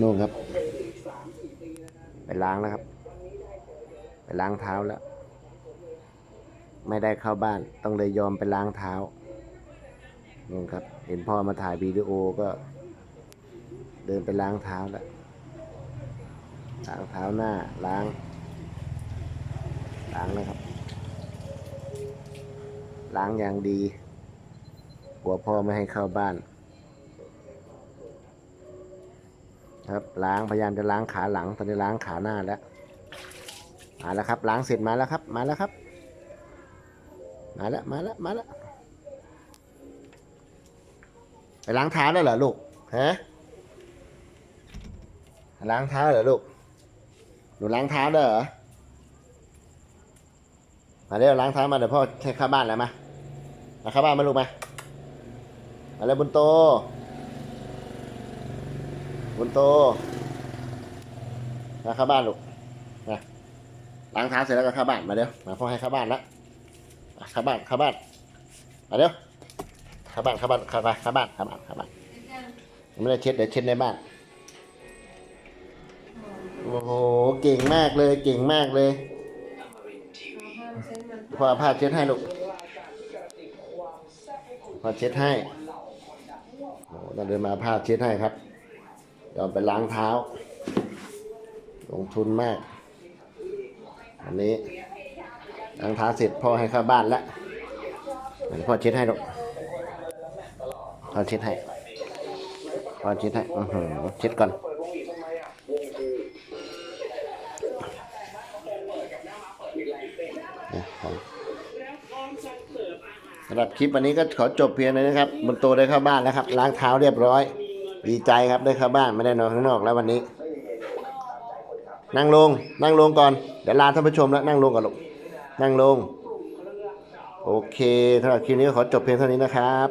นู่นครับ ไปล้างแล้วครับ ไปล้างเท้าแล้ว ไม่ได้เข้าบ้าน ต้องเลยยอมไปล้างเท้านู่นครับ เห็นพ่อมาถ่ายวิดีโอก็ เดินไปล้างเท้าแล้ว ล้างเท้าหน้า ล้าง ล้างนะครับ ล้างอย่างดีกลัวพ่อไม่ให้เข้าบ้าน ครับล้างพยายามจะล้างขาหลังตอนนี้ล้างขาหน้าแล้วมาแล้วครับ ล้างเสร็จมาแล้วครับ มาแล้วครับ มาแล้วมาแล้วมาแล้วไปล้างเท้าได้เหรอลูกฮะล้างเท้าเหรอลูกหนูล้างเท้าได้เหรอมาเร็วล้างเท้ามาเดี๋ยวพ่อให้เข้าบ้านแล้วมามาเข้าบ้านมาลูกมามาเร็วบุญโต บุญโตมาเข้าบ้านลูกมาล้างเท้าเสร็จแล้วก็เข้าบ้านมาเร็วมาพ่อให้เข้าบ้านล้วมาเข้าบ้านเข้าบ้านมาเร็วเข้าบ้านเข้าบ้านเข้าบ้านเข้าบ้านเข้าบ้านเข้าบ้านไม่ได้เช็ดเดี๋ยวเช็ดในบ้านโอ้โหเก่งมากเลยเก่งมากเลยพอผ้าเช็ดให้ลูกพอเช็ดให้โอ้เราเดินมาผ้าเช็ดให้ครับ ยอมไปล้างเท้า ลงทุนมาก อันนี้ล้างเท้าเสร็จพ่อให้เข้าบ้านแล้วพ่อเช็ดให้ลูกพ่อเช็ดให้พ่อเช็ดให้อือหือเช็ดก่อนสำหรับคลิปวันนี้ก็ขอจบเพียงนี้นะครับบนโตได้เข้าบ้านแล้วครับ ล้างเท้าเรียบร้อย ดีใจครับได้เข้าบ้านไม่ได้นอนข้างนอกแล้ววันนี้ นั่งลงนั่งลงก่อน เดี๋ยวลาท่านผู้ชมแล้วนั่งลงก่อนลูกนั่งลง โอเคสำหรับคลิปนี้ขอจบเพียงเท่านี้นะครับ